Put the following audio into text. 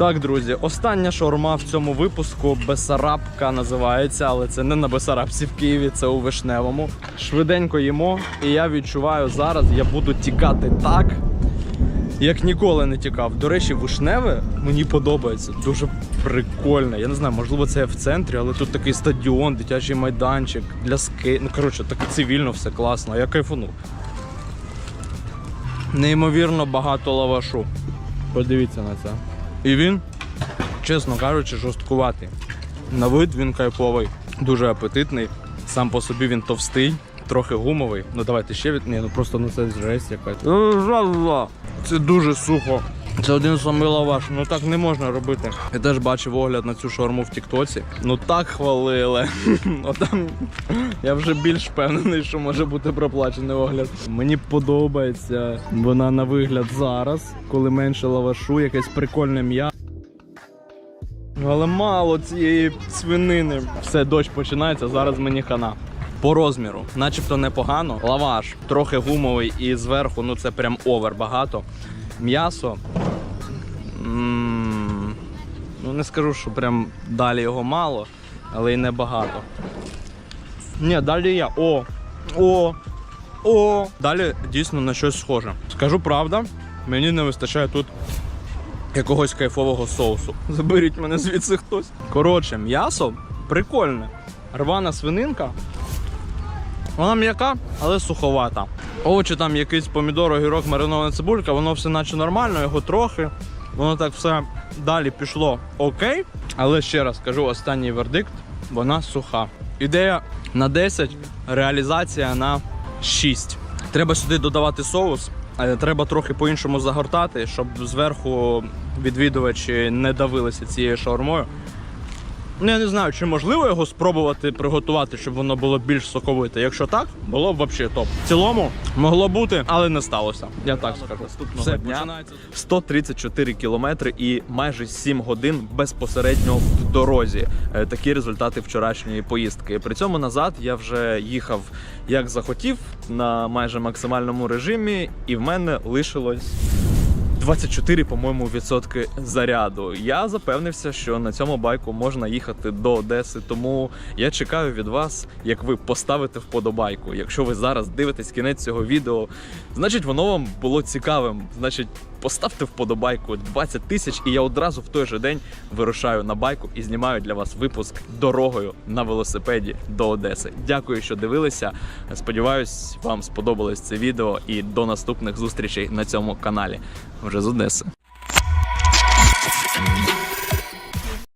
Так, друзі, остання шаурма в цьому випуску Бесарабка називається, але це не на Бесарабці в Києві, це у Вишневому. Швиденько їмо, і я відчуваю зараз, я буду тікати так, як ніколи не тікав. До речі, вишневе мені подобається. Дуже прикольно. Я не знаю, можливо, це в центрі, але тут такий стадіон, дитячий майданчик для скейт. Ну коротше, так цивільно все класно. Я кайфанув. Неймовірно багато лавашу. Подивіться на це. І він, чесно кажучи, жорсткуватий. На вид він кайфовий, дуже апетитний. Сам по собі він товстий, трохи гумовий. Ну давайте ще від. Ні, ну просто ну це жесть якась. Ну, Це дуже сухо. Це один самий лаваш, ну так не можна робити. Я теж бачив огляд на цю шаурму в Тіктоці. Ну так хвалили. Отам я вже більш впевнений, що може бути проплачений огляд. Мені подобається вона на вигляд зараз, коли менше лавашу, якесь прикольне м'ясо. Але мало цієї свинини. Все, дощ починається, зараз мені хана. По розміру, начебто непогано. Лаваш трохи гумовий і зверху, ну це прям овер багато. М'ясо. Ну не скажу, що прям далі його мало, але й небагато. Ні, далі я. О! О! О! Далі дійсно на щось схоже. Скажу правда, мені не вистачає тут якогось кайфового соусу. Заберіть мене звідси хтось. Коротше, м'ясо прикольне. Рвана свининка. Вона м'яка, але суховата. Овочі там якийсь помідор, огірок, маринована цибулька, воно все наче нормально, його трохи. Воно так все далі пішло окей. Але ще раз кажу, останній вердикт, вона суха. Ідея на 10, реалізація на 6. Треба сюди додавати соус. е, Треба трохи по-іншому загортати, щоб зверху відвідувачі не давилися цією шаурмою. Ну, я не знаю, чи можливо його спробувати приготувати, щоб воно було більш соковите. Якщо так, було б взагалі топ. В цілому могло бути, але не сталося. Я так скажу. Наступного Все, дня починається. 134 кілометри і майже 7 годин безпосередньо в дорозі. Е, Такі результати вчорашньої поїздки. При цьому назад я вже їхав як захотів на майже максимальному режимі, і в мене лишилось. 24, по-моєму, відсотки заряду. Я запевнився, що на цьому байку можна їхати до Одеси. Тому я чекаю від вас, як ви поставите вподобайку. Якщо ви зараз дивитесь кінець цього відео, значить воно вам було цікавим. Значить, поставте вподобайку 20 тисяч, і я одразу в той же день вирушаю на байку і знімаю для вас випуск дорогою на велосипеді до Одеси. Дякую, що дивилися. Сподіваюсь, вам сподобалось це відео і до наступних зустрічей на цьому каналі. Вже з Одеси.